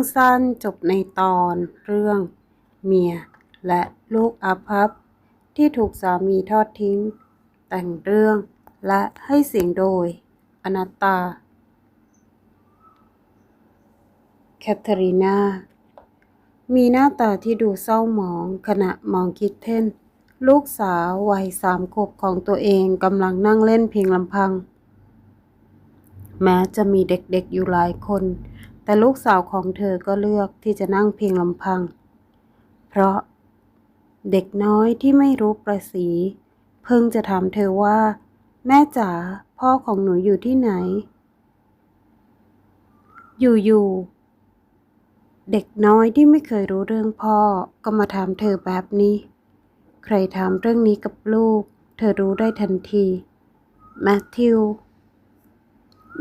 รื่องสั้นจบในตอนเรื่องเมียและลูกอาภัพที่ถูกสามีทอดทิ้ง แต่งเรื่องและให้เสียงโดยอนัตตา แคทเธอรีนามีหน้าตาที่ดูเศร้าหมองขณะมองคิดเท่น ลูกสาววัยสามขวบของตัวเองกำลังนั่งเล่นเพียงลำพัง แม้จะมีเด็กๆอยู่หลายคน แต่ลูกสาวของเธอก็เลือกที่จะนั่งเพียงลำพัง เพราะเด็กน้อยที่ไม่รู้ประสี เพิ่งจะถามเธอว่า แม่จ๋าพ่อของหนูอยู่ที่ไหน อยู่ๆเด็กน้อยที่ไม่เคยรู้เรื่องพ่อก็มาถามเธอแบบนี้ ใครถามเรื่องนี้กับลูก เธอรู้ได้ทันทีแมทธิว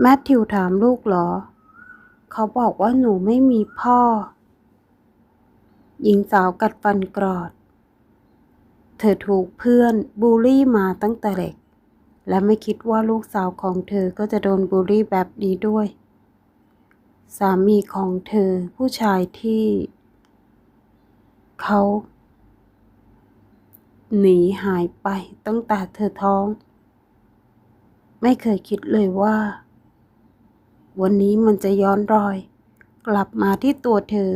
แมทธิวถามลูกเหรอ เขาบอกว่าหนูไม่มีพ่อ หญิงสาวกัดฟันกรอด เธอถูกเพื่อนบูลลี่มาตั้งแต่เด็ก และไม่คิดว่าลูกสาวของเธอก็จะโดนบูลลี่แบบนี้ด้วย สามีของเธอผู้ชายที่ เขาหนีหายไปตั้งแต่เธอท้อง ไม่เคยคิดเลยว่า วันนี้มันจะย้อนรอย กลับมาที่ตัวเธอ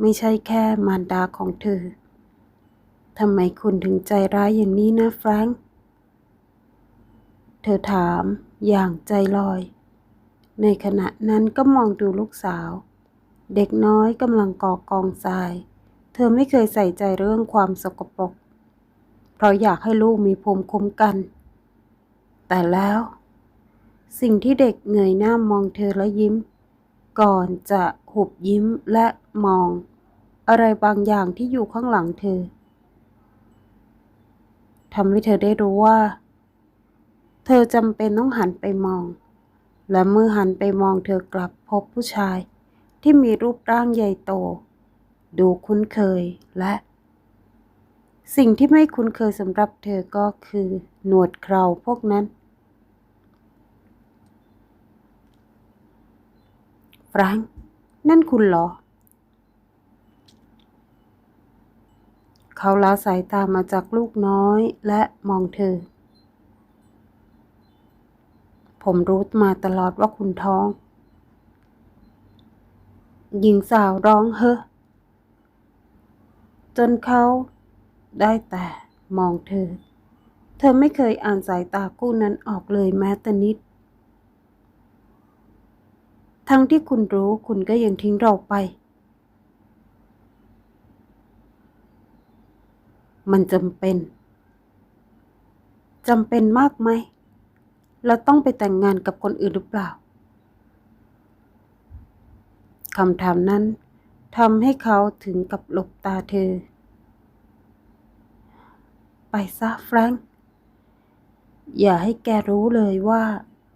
ไม่ใช่แค่มารดาของเธอทำไมคุณถึงใจร้ายอย่างนี้นะแฟรงค์เธอถามอย่างใจลอย ในขณะนั้นก็มองดูลูกสาว เด็กน้อยกำลังก่อกองทราย เธอไม่เคยใส่ใจเรื่องความสกปรก เพราะอยากให้ลูกมีภูมิคุ้มกัน แต่แล้ว สิ่งที่เด็กเงยหน้ามองเธอและยิ้ม ก่อนจะหุบยิ้มและมอง อะไรบางอย่างที่อยู่ข้างหลังเธอทำให้เธอได้รู้ว่า เธอจำเป็นต้องหันไปมอง และเมื่อหันไปมองเธอกลับพบผู้ชาย ที่มีรูปร่างใหญ่โต ดูคุ้นเคยและ สิ่งที่ไม่คุ้นเคยสำหรับเธอก็คือ หนวดเคราพวกนั้น แฟรงค์นั่นคุณเหรอ เขาละสายตามาจากลูกน้อยและมองเธอ ผมรู้มาตลอดว่าคุณท้อง หญิงสาวร้องเฮ้อจนเขาได้แต่มองเธอ เธอไม่เคยอ่านสายตาคู่นั้นออกเลยแม้แต่นิด ทั้งที่คุณรู้คุณก็ยังทิ้งเราไป มันจำเป็นจำเป็นมากไหม เราต้องไปแต่งงานกับคนอื่นหรือเปล่าคำถามนั้นทำให้เขาถึงกับหลบตาเธอ ไปซะแฟรงค์ อย่าให้แกรู้เลยว่า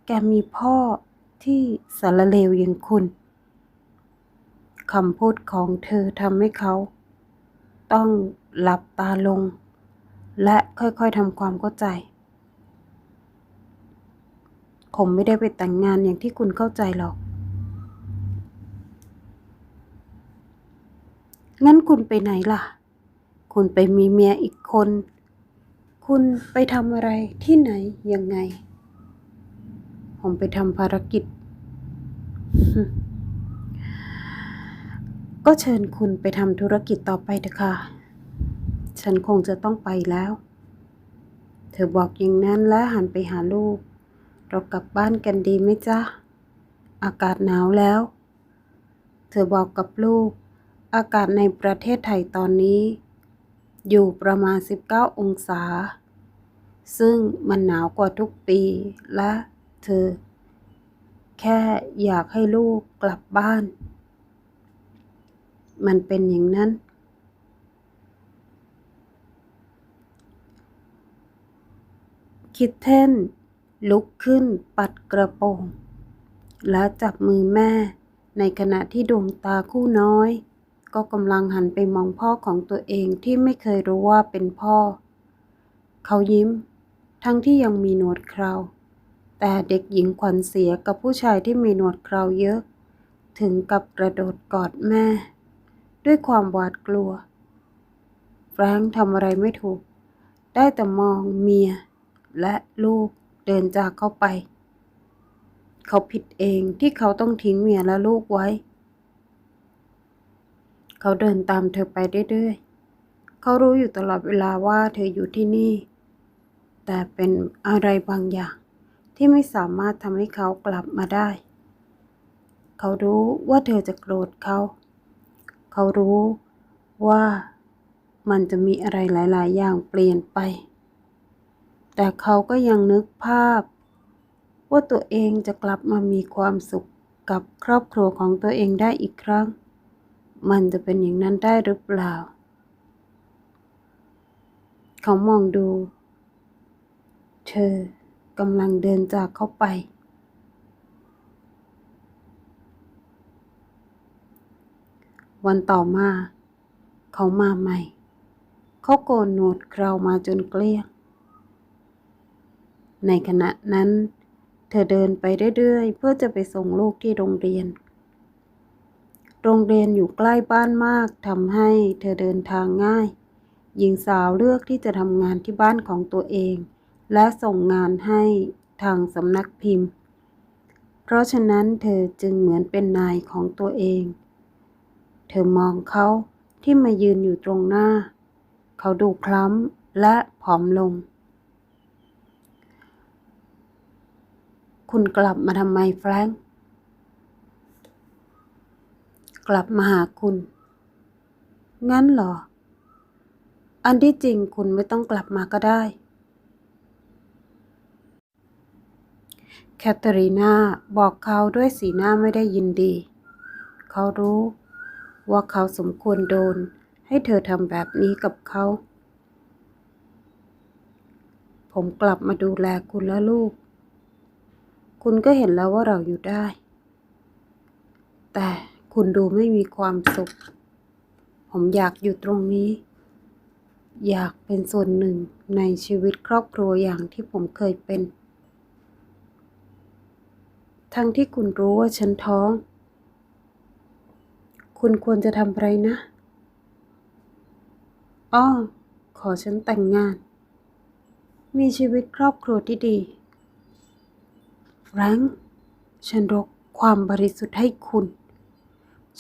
แกมีพ่อ ที่สารเลวอย่างคุณคำพูดของเธอทำให้เขา ต้องหลับตาลง และค่อยๆทำความเข้าใจ ผมไม่ได้ไปแต่งงานอย่างที่คุณเข้าใจหรอก งั้นคุณไปไหนล่ะ คุณไปมีเมียอีกคน คุณไปทำอะไรที่ไหนยังไง ผมไปทำภารกิจ ก็เชิญคุณไปทำธุรกิจต่อไปเถอะค่ะ ฉันคงจะต้องไปแล้ว เธอบอกอย่างนั้นและหันไปหาลูก เรากลับบ้านกันดีไหมจ๊ะ อากาศหนาวแล้ว เธอบอกกับลูก อากาศในประเทศไทยตอนนี้ อยู่ประมาณ 19 องศาซึ่งมันหนาวกว่าทุกปีและเธอ แค่อยากให้ลูกกลับบ้าน มันเป็นอย่างนั้น คิดเท่นลุกขึ้นปัดกระโปรงและจับมือแม่ ในขณะที่ดวงตาคู่น้อย ก็กำลังหันไปมองพ่อของตัวเองที่ไม่เคยรู้ว่าเป็นพ่อ เขายิ้ม ทั้งที่ยังมีหนวดเครา แต่เด็กหญิงขวัญเสียกับผู้ชายที่มีหนวดเคราเยอะ ถึงกับกระโดดกอดแม่ ด้วยความหวาดกลัว แฟรงค์ทำอะไรไม่ถูก ได้แต่มองเมีย และลูกเดินจากเข้าไป เขาผิดเองที่เขาต้องทิ้งเมียและลูกไว้ เขาเดินตามเธอไปเรื่อยๆ เขารู้อยู่ตลอดเวลาว่าเธออยู่ที่นี่ แต่เป็นอะไรบางอย่าง ที่ไม่สามารถทำให้เขากลับมาได้ เขารู้ว่าเธอจะโกรธเขา เขารู้ว่ามันจะมีอะไรหลาย ๆ อย่างเปลี่ยนไป แต่เขาก็ยังนึกภาพ ว่าตัวเองจะกลับมามีความสุขกับครอบครัวของตัวเองได้อีกครั้ง มันจะเป็นอย่างนั้นได้หรือเปล่า เขามองดู เธอ กำลังเดินจากเขาไป วันต่อมา เขามาใหม่ เขาโกนหนวดเครามาจนเกลี้ยง ในขณะนั้น เธอเดินไปเรื่อยๆ เพื่อจะไปส่งลูกที่โรงเรียน โรงเรียนอยู่ใกล้บ้านมากทำให้เธอเดินทางง่าย หญิงสาวเลือกที่จะทำงานที่บ้านของตัวเอง และส่งงานให้ทางสำนักพิมพ์ เพราะฉะนั้นเธอจึงเหมือนเป็นนายของตัวเอง เธอมองเขาที่มายืนอยู่ตรงหน้า เขาดูคล้ำและผอมลง คุณกลับมาทำไมแฟรงค์กลับมาหาคุณ งั้นเหรอ อันที่จริงคุณไม่ต้องกลับมาก็ได้ แคทเธอรีนาบอกเขาด้วยสีหน้าไม่ได้ยินดี เขารู้ว่าเขาสมควรโดน ให้เธอทำแบบนี้กับเขา ผมกลับมาดูแลคุณและลูก คุณก็เห็นแล้วว่าเราอยู่ได้ แต่คุณดูไม่มีความสุข ผมอยากอยู่ตรงนี้ อยากเป็นส่วนหนึ่งในชีวิตครอบครัวอย่างที่ผมเคยเป็น ทั้งที่คุณรู้ว่าฉันท้อง คุณควรจะทำอะไรนะ อ้อ ขอฉันแต่งงาน มีชีวิตครอบครัวที่ดีแฟรงค์ฉันรกความบริสุทธิ์ให้คุณ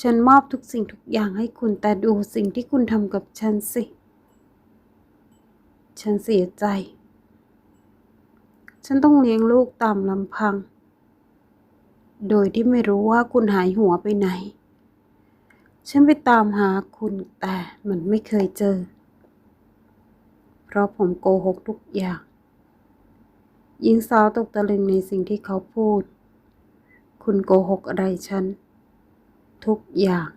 ฉันมอบทุกสิ่งทุกอย่างให้คุณแต่ดูสิ่งที่คุณทำกับฉันสิ ฉันเสียใจ ฉันต้องเลี้ยงลูกตามลำพัง โดยที่ไม่รู้ว่าคุณหายหัวไปไหน ฉันไปตามหาคุณแต่มันไม่เคยเจอ เพราะผมโกหกทุกอย่าง หญิงสาวตกตะลึงในสิ่งที่เขาพูด คุณโกหกอะไรฉัน ทุกอย่าง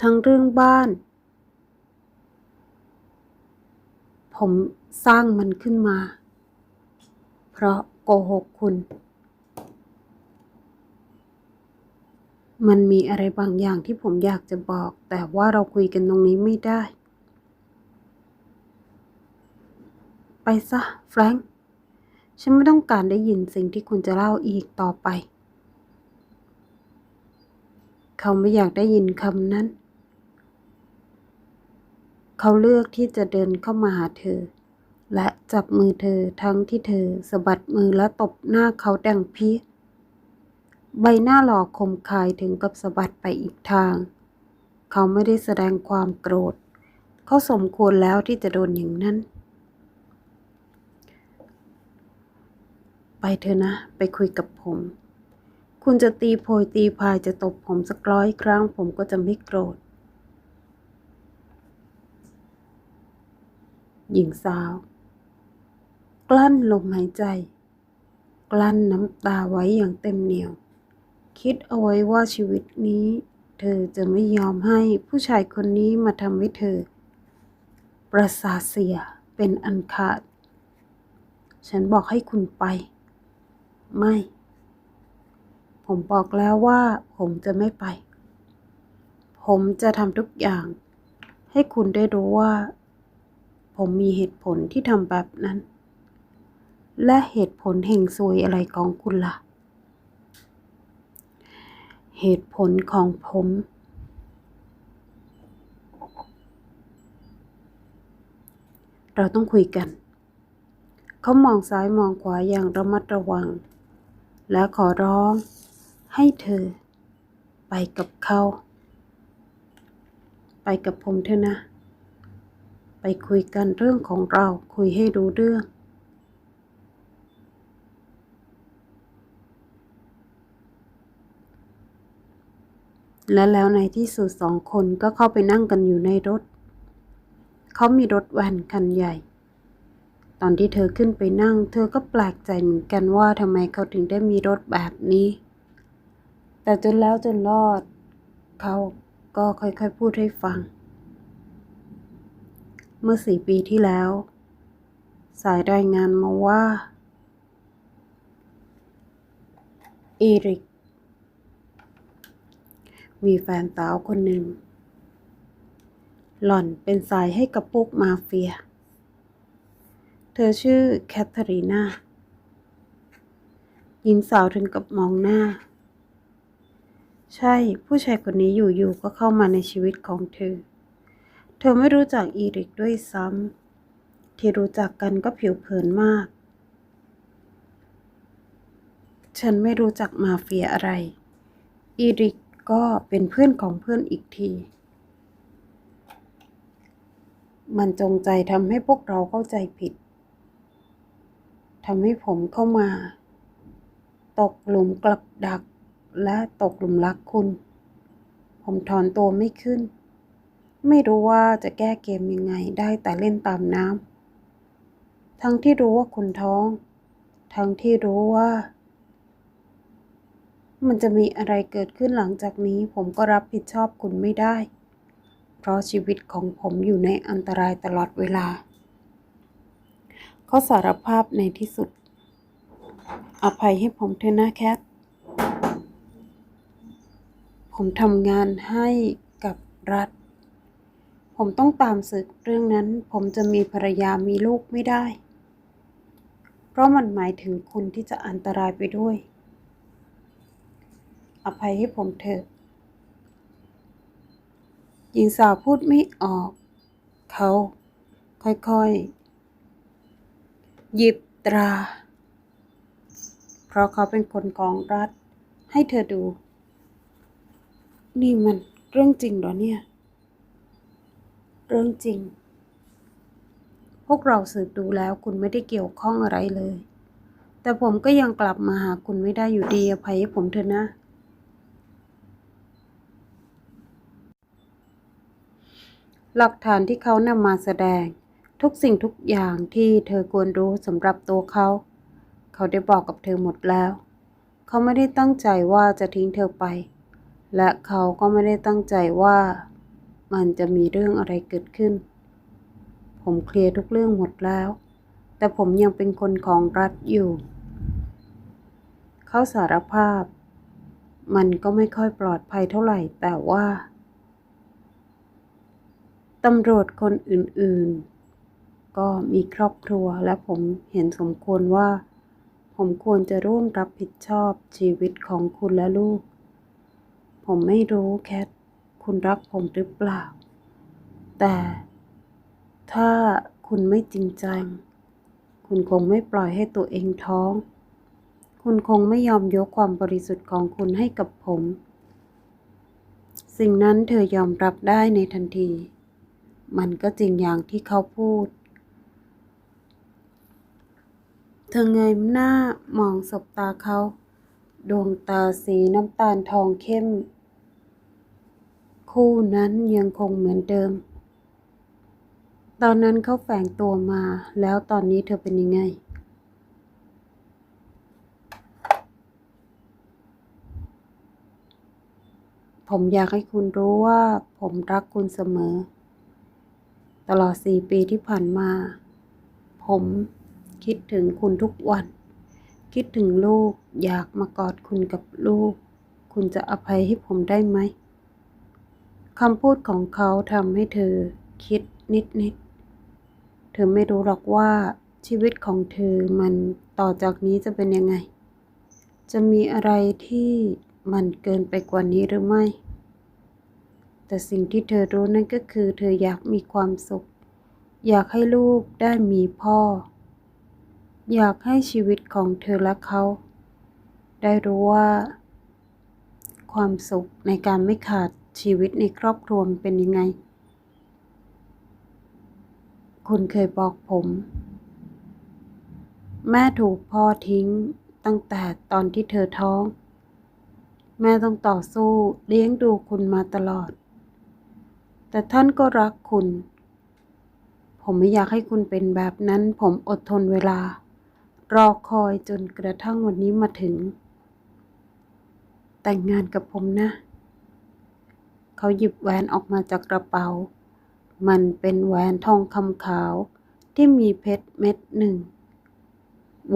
ทั้งเรื่องบ้าน ผมสร้างมันขึ้นมา เพราะโกหกคุณ มันมีอะไรบางอย่างที่ผมอยากจะบอก แต่ว่าเราคุยกันตรงนี้ไม่ได้ ไปซะแฟรงค์ฉันไม่ต้องการได้ยินสิ่งที่คุณจะเล่าอีกต่อไป เขาไม่อยากได้ยินคำนั้น เขาเลือกที่จะเดินเข้ามาหาเธอ และจับมือเธอทั้งที่เธอสะบัดมือและตบหน้าเขาดังเพี้ย ใบหน้าหล่อคมคายถึงกับสะบัดไปอีกทาง เขาไม่ได้แสดงความโกรธ เขาสมควรแล้วที่จะโดนอย่างนั้น ไปเถอะนะ ไปคุยกับผม คุณจะตีโพยตีพายจะตบผมสักร้อยครั้ง ผมก็จะไม่โกรธ หญิงสาว กลั้นลมหายใจ กลั้นน้ำตาไว้อย่างเต็มเหนียว คิดเอาไว้ว่าชีวิตนี้ เธอจะไม่ยอมให้ผู้ชายคนนี้มาทำให้เธอ ประสาเสียเป็นอันขาด ฉันบอกให้คุณไป ไม่ ผมบอกแล้วว่าผมจะไม่ไป ผมจะทำทุกอย่าง ให้คุณได้รู้ว่า ผมมีเหตุผลที่ทำแบบนั้น และเหตุผลแห่งซวยอะไรของคุณล่ะ เหตุผลของผม เราต้องคุยกัน เขามองซ้ายมองขวาอย่างระมัดระวัง และขอร้องให้เธอ ไปกับเขา ไปกับผมเถอะนะ ไปคุยกันเรื่องของเราคุยให้รู้เรื่อง และแล้วในที่สุดสองคนก็เข้าไปนั่งกันอยู่ในรถ เขามีรถแวนคันใหญ่ ตอนที่เธอขึ้นไปนั่ง เธอก็แปลกใจเหมือนกันว่าทำไมเขาถึงได้มีรถแบบนี้ แต่จนแล้วจนรอด เขาก็ค่อยๆพูดให้ฟัง เมื่อสี่ปีที่แล้ว สายรายงานมาว่าอีริก มีแฟนสาวคนหนึ่ง หล่อนเป็นสายให้กับพวกมาเฟีย เธอชื่อแคทเธอรีนาหญิงสาวถึงกับมองหน้า ใช่ผู้ชายคนนี้อยู่ๆก็เข้ามาในชีวิตของเธอ เธอไม่รู้จักอีริกด้วยซ้ำที่รู้จักกันก็ผิวเผินมาก ฉันไม่รู้จักมาเฟียอะไร อีริก ก็เป็นเพื่อนของเพื่อนอีกที มันจงใจทำให้พวกเราเข้าใจผิดทำให้ผมเข้ามา ตกหลุมกลับดักและตกหลุมรักคุณ ผมถอนตัวไม่ขึ้น ไม่รู้ว่าจะแก้เกมยังไงได้แต่เล่นตามน้ำทั้งที่รู้ว่าคุณท้อง ทั้งที่รู้ว่า มันจะมีอะไรเกิดขึ้นหลังจากนี้ผมก็รับผิดชอบคุณไม่ได้ เพราะชีวิตของผมอยู่ในอันตรายตลอดเวลา เขาสารภาพในที่สุด อภัยให้ผมเถอะนะแคท ผมทำงานให้กับรัฐ ผมต้องตามศึกเรื่องนั้น ผมจะมีภรรยามีลูกไม่ได้ เพราะมันหมายถึงคุณที่จะอันตรายไปด้วย อภัยให้ผมเถอะ หญิงสาวพูดไม่ออก เขา ค่อยๆ หยิบตรา เพราะเขาเป็นคนของรัฐ ให้เธอดู นี่มันเรื่องจริงเหรอเนี่ย เรื่องจริง พวกเราสืบดูแล้วคุณไม่ได้เกี่ยวข้องอะไรเลยแต่ผมก็ยังกลับมาหาคุณไม่ได้อยู่ดีอภัยให้ผมเถอะนะ หลักฐานที่เขานำมาแสดง ทุกสิ่งทุกอย่างที่เธอควรรู้สำหรับตัวเขา เขาได้บอกกับเธอหมดแล้ว เขาไม่ได้ตั้งใจว่าจะทิ้งเธอไป และเขาก็ไม่ได้ตั้งใจว่ามันจะมีเรื่องอะไรเกิดขึ้น ผมเคลียร์ทุกเรื่องหมดแล้ว แต่ผมยังเป็นคนของรัฐอยู่ เขาสารภาพ มันก็ไม่ค่อยปลอดภัยเท่าไหร่แต่ว่า ตำรวจคนอื่นๆ ก็มีครอบครัวและผมเห็นสมควรว่า ผมควรจะร่วมรับผิดชอบชีวิตของคุณและลูก ผมไม่รู้แคทคุณรักผมหรือเปล่า แต่ถ้าคุณไม่จริงจัง คุณคงไม่ปล่อยให้ตัวเองท้อง คุณคงไม่ยอมยกความบริสุทธิ์ของคุณให้กับผม สิ่งนั้นเธอยอมรับได้ในทันที มันก็จริงอย่างที่เขาพูด เธอเงยหน้ามองสบตาเขา ดวงตาสีน้ำตาลทองเข้ม คู่นั้นยังคงเหมือนเดิม ตอนนั้นเขาแฝงตัวมา แล้วตอนนี้เธอเป็นยังไงผมอยากให้คุณรู้ว่าผมรักคุณเสมอ ตลอดสี่ปีที่ผ่านมา ผมคิดถึงคุณทุกวัน คิดถึงลูกอยากมากอดคุณกับลูก คุณจะอภัยให้ผมได้ไหมคำพูดของเขาทำให้เธอคิดนิดๆ เธอไม่รู้หรอกว่าชีวิตของเธอมันต่อจากนี้จะเป็นยังไง จะมีอะไรที่มันเกินไปกว่านี้หรือไม่ แต่สิ่งที่เธอรู้นั่นก็คือเธออยากมีความสุข อยากให้ลูกได้มีพ่อ อยากให้ชีวิตของเธอและเขา ได้รู้ว่า ความสุขในการไม่ขาดชีวิตในครอบครัวเป็นยังไง คุณเคยบอกผม แม่ถูกพ่อทิ้งตั้งแต่ตอนที่เธอท้อง แม่ต้องต่อสู้เลี้ยงดูคุณมาตลอด แต่ท่านก็รักคุณ ผมไม่อยากให้คุณเป็นแบบนั้น ผมอดทนเวลา รอคอยจนกระทั่งวันนี้มาถึง แต่งงานกับผมนะ เขาหยิบแหวนออกมาจากกระเป๋า มันเป็นแหวนทองคำขาวที่มีเพชรเม็ดหนึ่ง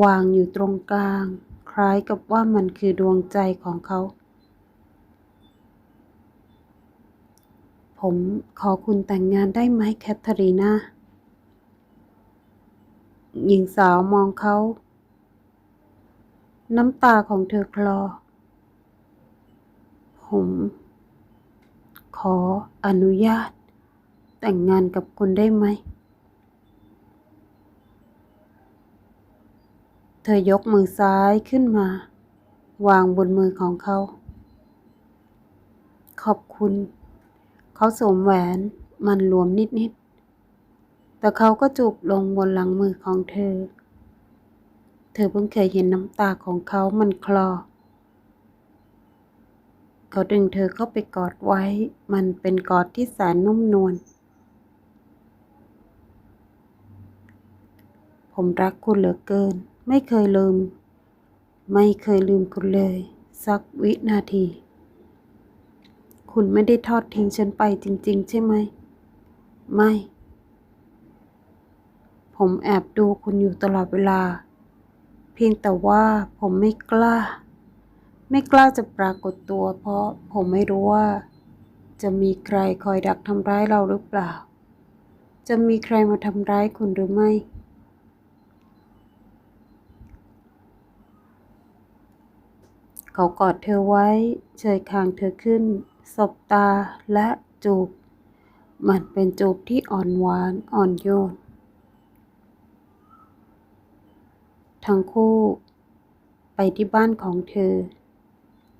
วางอยู่ตรงกลาง คล้ายกับว่ามันคือดวงใจของเขา ผมขอคุณแต่งงานได้ไหมแคทเธอรีนาหญิงสาวมองเขา น้ำตาของเธอคลอ ผม ขออนุญาต แต่งงานกับคุณได้ไหม เธอยกมือซ้ายขึ้นมา วางบนมือของเขา ขอบคุณ เขาสวมแหวนมันหลวมนิดๆ แต่เขาก็จูบลงบนหลังมือของเธอ เธอเพิ่งเคยเห็นน้ำตาของเขามันคลอ เขาดึงเธอเข้าไปกอดไว้ มันเป็นกอดที่แสนนุ่มนวล ผมรักคุณเหลือเกิน ไม่เคยลืม ไม่เคยลืมคุณเลย สักวินาที คุณไม่ได้ทอดทิ้งฉันไปจริง ๆ ใช่ไหม ไม่ ผมแอบดูคุณอยู่ตลอดเวลา เพียงแต่ว่าผมไม่กล้า ไม่กล้าจะปรากฏตัว เพราะผมไม่รู้ว่า จะมีใครคอยดักทำร้ายเราหรือเปล่า จะมีใครมาทำร้ายคุณหรือไม่เขากอดเธอไว้ เชยคางเธอขึ้น สบตาและจูบ มันเป็นจูบที่อ่อนหวานอ่อนโยน ทั้งคู่ ไปที่บ้านของเธอ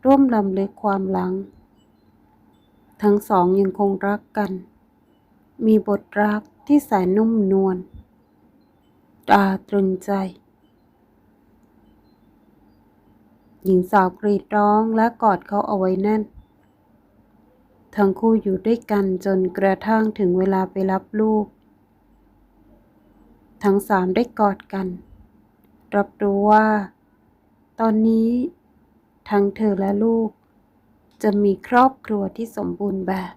ร่วมลำลึกความหลัง ทั้งสองยังคงรักกัน มีบทรักที่แสนนุ่มนวลตาตรึงใจ หญิงสาวกรีดร้องและกอดเขาเอาไว้แน่น ทั้งคู่อยู่ด้วยกันจนกระทั่งถึงเวลาไปรับลูก ทั้งสามได้กอดกัน รับรู้ว่า ตอนนี้ทั้งเธอและลูก จะมีครอบครัวที่สมบูรณ์แบบ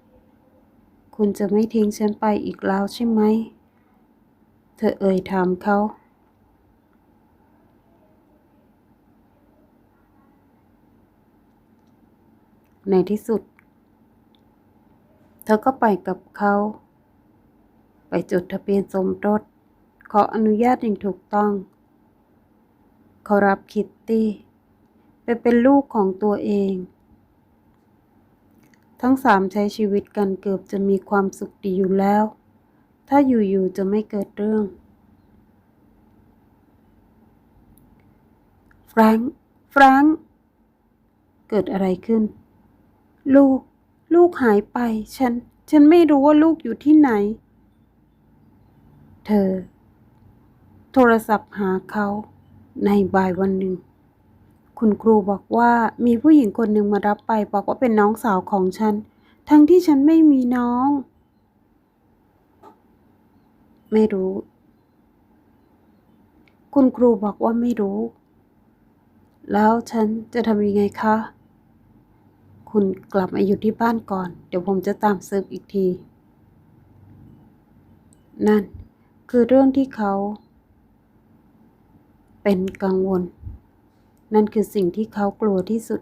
คุณจะไม่ทิ้งฉันไปอีกแล้วใช่ไหม เธอเอ่ยถามเขาในที่สุด เธอก็ไปกับเขา ไปจดทะเบียนสมรสขออนุญาตอย่างถูกต้อง เขารับคิตตี้ ไปเป็นลูกของตัวเอง ทั้งสามใช้ชีวิตกันเกือบจะมีความสุขดีอยู่แล้ว ถ้าอยู่ๆจะไม่เกิดเรื่อง แฟรงค์แฟรงค์เกิดอะไรขึ้น ลูก ลูกหายไป ฉัน ฉันไม่รู้ว่าลูกอยู่ที่ไหน เธอ โทรศัพท์หาเขาในบ่ายวันหนึ่ง คุณครูบอกว่ามีผู้หญิงคนหนึ่งมารับไป บอกว่าเป็นน้องสาวของฉัน ทั้งที่ฉันไม่มีน้อง ไม่รู้ คุณครูบอกว่าไม่รู้ แล้วฉันจะทำยังไงคะ คุณกลับมาอยู่ที่บ้านก่อน เดี๋ยวผมจะตามสืบอีกที นั่นคือเรื่องที่เขา เป็นกังวล นั่นคือสิ่งที่เขากลัวที่สุด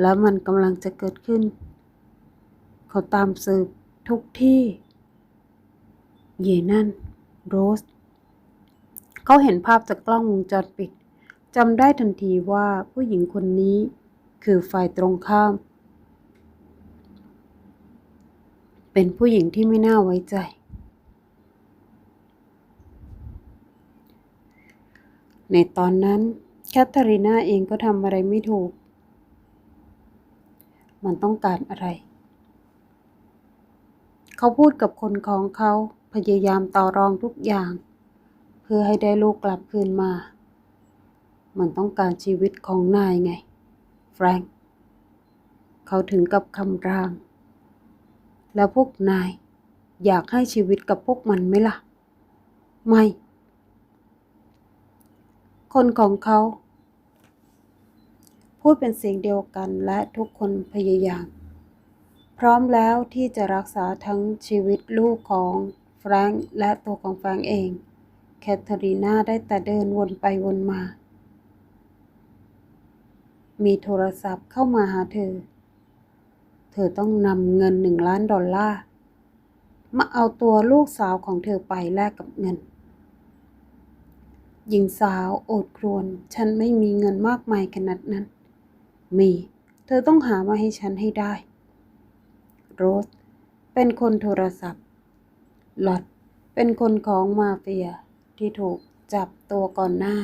แล้วมันกำลังจะเกิดขึ้น เขาตามสืบทุกที่ เยนั่น โรส เขาเห็นภาพจากกล้องวงจรปิดจำได้ทันทีว่าผู้หญิงคนนี้คือฝ่ายตรงข้าม เป็นผู้หญิงที่ไม่น่าไว้ใจ ในตอนนั้นแคทเธอรีนาเองก็ทำอะไรไม่ถูก มันต้องการอะไร เขาพูดกับคนของเขาพยายามต่อรองทุกอย่าง เพื่อให้ได้ลูกกลับคืนมา มันต้องการชีวิตของนายไง แฟรงค์เขาถึงกับคำราม แล้วพวกนาย อยากให้ชีวิตกับพวกมันไหมล่ะ ไม่ คนของเขา พูดเป็นเสียงเดียวกันและทุกคนพยายาม พร้อมแล้วที่จะรักษาทั้งชีวิตลูกของแฟรงค์และตัวของแฟรงค์เอง แคทเธอรีนาได้แต่เดินวนไปวนมา มีโทรศัพท์เข้ามาหาเธอ เธอต้องนำเงินหนึ่งล้านดอลลาร์มาเอาตัวลูกสาวของเธอไปแลกกับเงิน หญิงสาวโอดครวญฉันไม่มีเงินมากมายขนาดนั้น มี เธอต้องหามาให้ฉันให้ได้ โรส เป็นคนโทรศัพท์ หลอดเป็นคนของมาเฟียที่ถูกจับตัวก่อนหน้า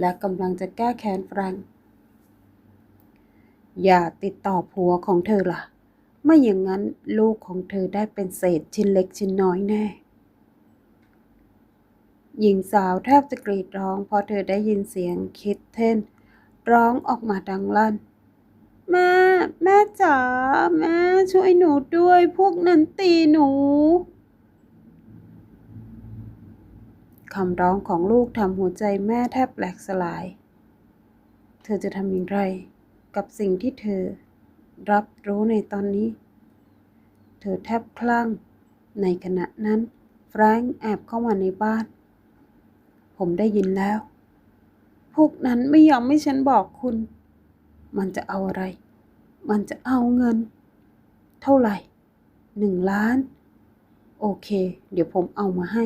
และกำลังจะแก้แค้นแฟรงค์ อย่าติดต่อผัวของเธอล่ะ ไม่อย่างนั้นลูกของเธอได้เป็นเศษชิ้นเล็กชิ้นน้อยแน่ หญิงสาวแทบจะกรีดร้องพราะเธอได้ยินเสียงคิดเทนร้องออกมาดังลั่น แม่ แม่จ๋าแม่ช่วยหนูด้วย พวกนั้นตีหนูคำร้องของลูกทำหัวใจแม่แทบแหลกสลาย เธอจะทำอย่างไร กับสิ่งที่เธอรับรู้ในตอนนี้ เธอแทบคลั่ง ในขณะนั้น แฟรงค์แอบเข้ามาในบ้าน ผมได้ยินแล้ว พวกนั้นไม่ยอมให้ฉันบอกคุณ มันจะเอาอะไร มันจะเอาเงิน เท่าไหร่หนึ่งล้าน โอเค เดี๋ยวผมเอามาให้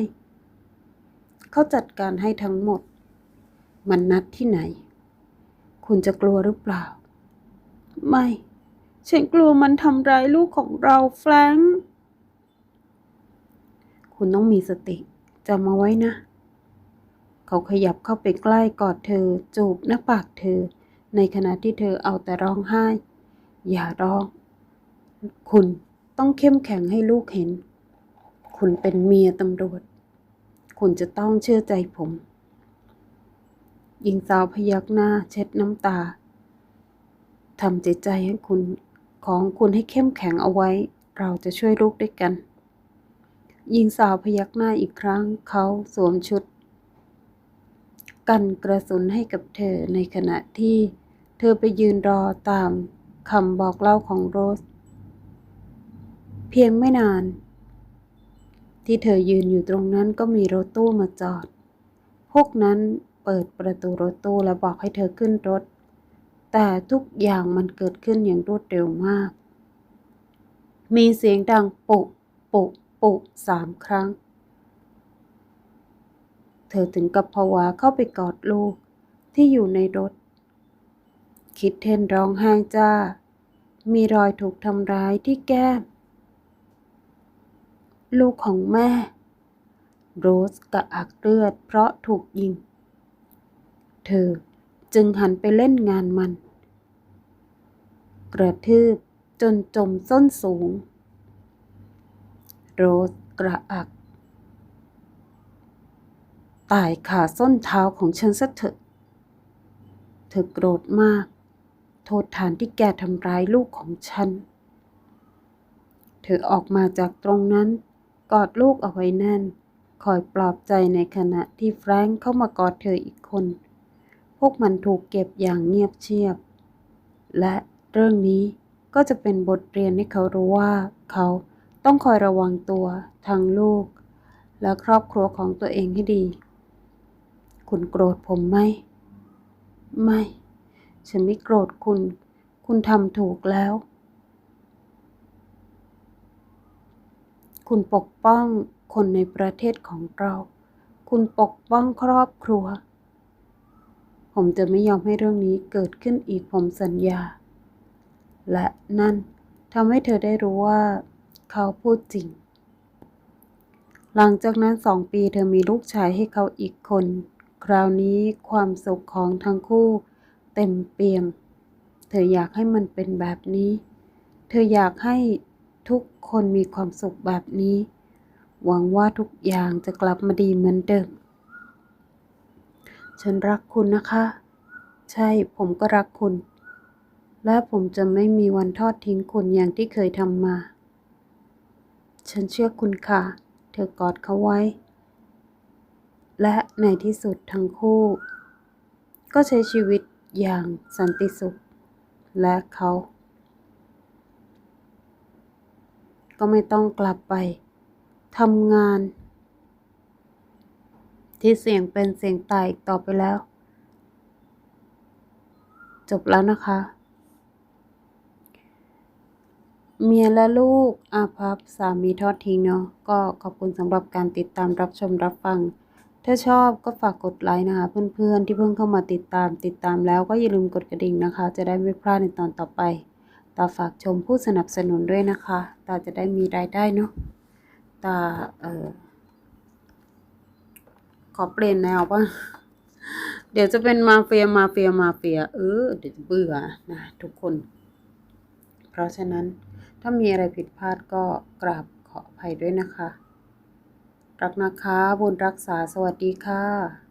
เขาจัดการให้ทั้งหมด มันนัดที่ไหน คุณจะกลัวหรือเปล่า ไม่ ฉันกลัวมันทำร้ายลูกของเราแฟรงค์คุณต้องมีสติจำมาไว้นะ เขาขยับเข้าไปใกล้กอดเธอ จูบหน้าปากเธอ ในขณะที่เธอเอาแต่ร้องไห้ อย่าร้อง คุณต้องเข้มแข็งให้ลูกเห็น คุณเป็นเมียตำรวจ คุณจะต้องเชื่อใจผมหญิงสาวพยักหน้าเช็ดน้ำตา ทำใจใจให้คุณของคุณให้เข้มแข็งเอาไว้ เราจะช่วยลูกด้วยกันหญิงสาวพยักหน้าอีกครั้งเขาสวมชุด กันกระสุนให้กับเธอในขณะที่เธอไปยืนรอตามคำบอกเล่าของโรส เพียงไม่นาน ที่เธอยืนอยู่ตรงนั้นก็มีรถตู้มาจอด พวกนั้นเปิดประตูรถตู้และบอกให้เธอขึ้นรถ แต่ทุกอย่างมันเกิดขึ้นอย่างรวดเร็วมาก มีเสียงดังปุกปุกปุกสามครั้ง เธอถึงกับภาวะเข้าไปกอดลูกที่อยู่ในรถ คิดเทนร้องไห้จ้า มีรอยถูกทำร้ายที่แก้ม ลูกของแม่ โรสกระอักเลือดเพราะถูกยิง เธอ จึงหันไปเล่นงานมัน กระทืบจนจมส้นสูง โรสกระอัก ตายขาส้นเท้าของฉันซะเถอะ เธอโกรธมาก โทษฐานที่แกทำร้ายลูกของฉัน เธอออกมาจากตรงนั้น กอดลูกเอาไว้แน่น คอยปลอบใจในขณะที่แฟรงค์เข้ามากอดเธออีกคน พวกมันถูกเก็บอย่างเงียบเชียบ และเรื่องนี้ก็จะเป็นบทเรียนให้เขารู้ว่า เขาต้องคอยระวังตัวทั้งลูก และครอบครัวของตัวเองให้ดี คุณโกรธผมไหม ไม่ ฉันไม่โกรธคุณ คุณทำถูกแล้ว คุณปกป้องคนในประเทศของเรา คุณปกป้องครอบครัว ผมจะไม่ยอมให้เรื่องนี้เกิดขึ้นอีกผมสัญญา และนั่นทำให้เธอได้รู้ว่า เขาพูดจริง หลังจากนั้นสองปีเธอมีลูกชายให้เขาอีกคน คราวนี้ความสุขของทั้งคู่เต็มเปี่ยม เธออยากให้มันเป็นแบบนี้ เธออยากให้ทุกคนมีความสุขแบบนี้ หวังว่าทุกอย่างจะกลับมาดีเหมือนเดิม ฉันรักคุณนะคะ ใช่ผมก็รักคุณ และผมจะไม่มีวันทอดทิ้งคุณอย่างที่เคยทำมา ฉันเชื่อคุณค่ะ เธอกอดเขาไว้ และในที่สุดทั้งคู่ ก็ใช้ชีวิตอย่างสันติสุข และเขา ก็ไม่ต้องกลับไปทำงาน ที่เสี่ยงเป็นเสี่ยงตายอีกต่อไปแล้ว จบแล้วนะคะ เมียและลูกอาภัพสามีทอดทิ้งเนาะก็ขอบคุณสำหรับการติดตามรับชมรับฟัง ถ้าชอบก็ฝากกดไลค์นะคะ เพื่อนๆที่เพิ่งเข้ามาติดตามติดตามแล้วก็อย่าลืมกดกระดิ่งนะคะ จะได้ไม่พลาดในตอนต่อไปตาฝากชมผู้สนับสนุนด้วยนะคะ ตาจะได้มีรายได้เนาะ ตาเออ อเปลี่ยนแนวป่ะเดี๋ยวจะเป็นมาเฟียมาเฟียมาเฟีย เออ เดี๋ยวเบื่อนะทุกคน เพราะฉะนั้นถ้ามีอะไรผิดพลาดก็กราบขออภัยด้วยนะคะ รักนะคะบุญรักษาสวัสดีค่ะ